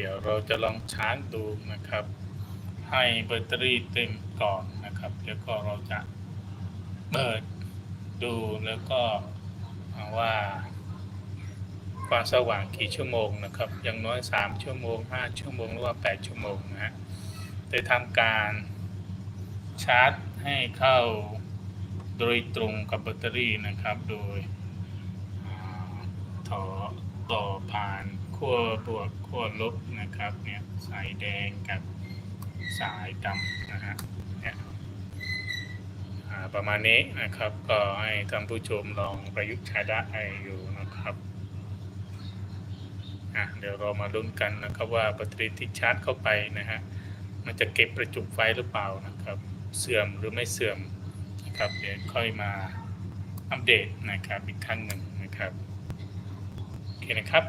เดี๋ยวเราจะลองชาร์จดูนะครับ ให้แบตเตอรี่เต็มก่อนนะครับ แล้วก็เราจะเปิดดูแล้วก็ว่าความสว่างกี่ชั่วโมงนะครับอย่างน้อย 3 ชั่วโมง 5 ชั่วโมงหรือว่า 8 ชั่วโมงนะฮะได้ทำการชาร์จให้เข้าโดยตรงกับแบตเตอรี่นะครับ โดยต่อต่อผ่าน ขั้วบวกขั้วลบนะครับเนี่ยสายแดงกับสายดำนะฮะเนี่ยประมาณนี้นะครับก็ให้ท่านผู้ชมลองประยุกต์ใช้ได้อยู่นะครับเดี๋ยวเรามาลุ้นกันนะครับว่าแบตเตอรี่ที่ชาร์จเข้าไปนะฮะมันจะเก็บประจุไฟหรือเปล่านะครับ เสื่อมหรือไม่เสื่อมนะครับเดี๋ยวค่อยมาอัปเดตนะครับอีกครั้งหนึ่งนะครับโอเคนะครับ